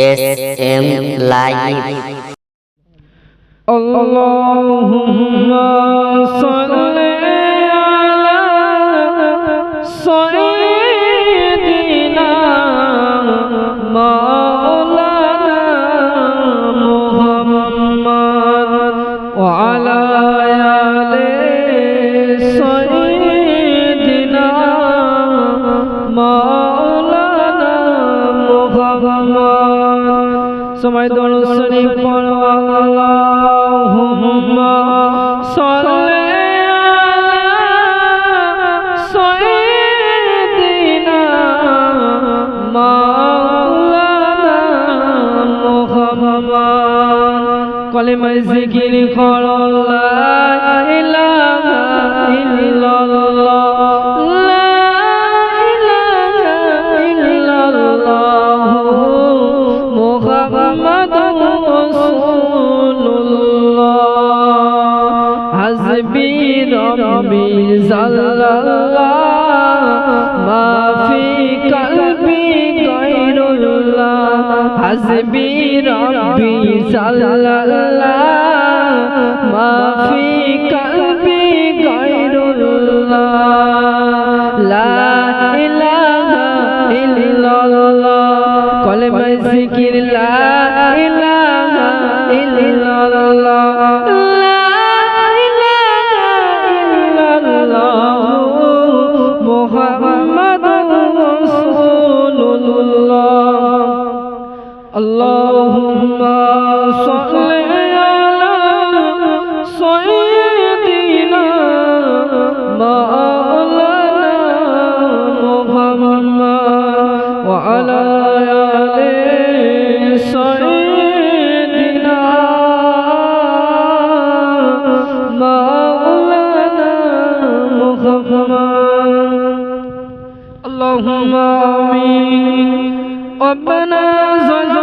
S M live اللهم صل Muhammad কলেমা জিকির করো লা ইলাহা ইল্লাল্লাহ। লা ইলাহা ইল্লাল্লাহ। মুহাম্মাদুর রাসূলুল্লাহ। হাসবি রব্বি জাল্লাল্লাহ মা ফি কলবি গায়রুল্লাহ হাসবি اللهم صل على سيدنا مولانا محمد وعلى آل سيدنا مولانا محمد. اللهم آمين. ربنا ظلمنا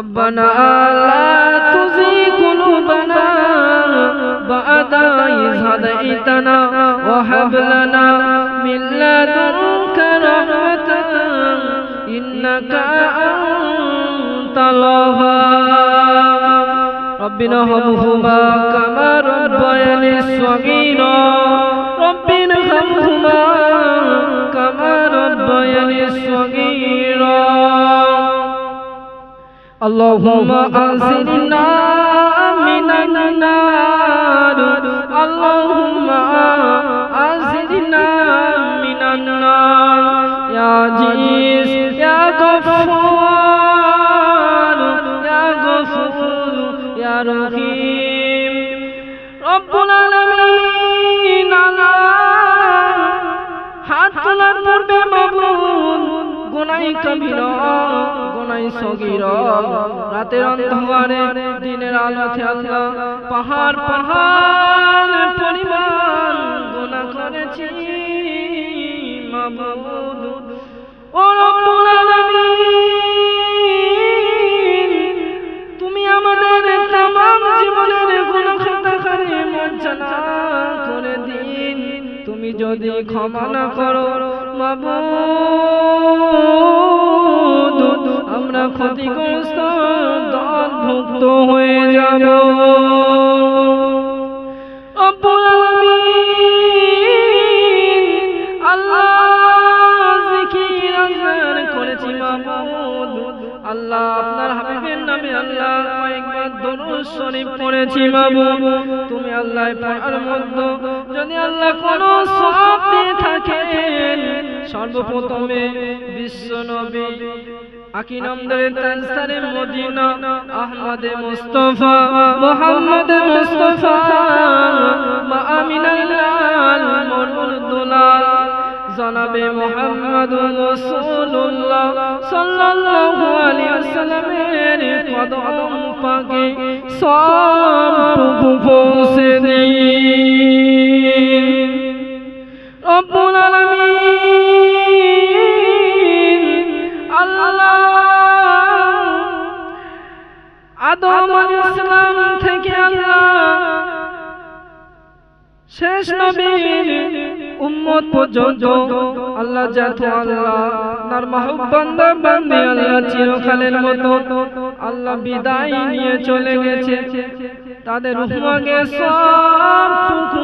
ربنا لا تزغ قلوبنا بعد إذ هديتنا وهب لنا من لدنك رحمة إنك أنت الوهاب ربنا ارحمهما كما ربياني صغيرا اللهم أنزلنا من النار اللهم أنزلنا من النار يا عزيز يا غفور يا غفور يا رحيم رب العالمين হাত তোলার পূর্বে মাবুদ গুনাই কবিরা গুনাই সগীরা। রাতের অন্ধকারে, দিনের আলোতে আল্লাহ পাহাড় পাহাড়, পরিমাণ গুনাহ করেছি। মাবুদ ও রব্বুল আলামিন, তুমি আমাদের তামাম জীবনের গুনাহ খাতাখানি মার্জনা করে দিন। তুমি যদি ক্ষমা না করো আমরা ক্ষতিগ্রস্ত, দলভুক্ত হয়ে যাব। আল্লাহ আপনার হাবিবের নামে আল্লাহ কয়েকবার দরুদ শরীফ পড়েছি মাবুদ তুমি আল্লাহ পড়ার মধ্যে যদি আল্লাহ কোন সর্বপ্রথমে বিশ্ব নবী আকিনন্দরে তানসারে মদিনা, আহমদে মুস্তাফা, মোহাম্মদ মুস্তাফা, মা আমিনার লাল মরমুর দুলাল, জনাবে মোহাম্মদ রাসূলুল্লাহ সাল্লাল্লাহু আলাইহি ওয়াসাল্লামের কদম পাকে সবটুকু পৌঁছে দিন। রব্বুল আদম ইসলাম থেকে আল্লাহ শেষ নবীর উম্মত পর্যন্ত আল্লাহ যত আল্লাহ তার মাহবুবান্দা বান্দি আল্লাহ চিরকালের মতো আল্লাহ বিদায় নিয়ে চলে গেছে। তাদের সব সবটুকু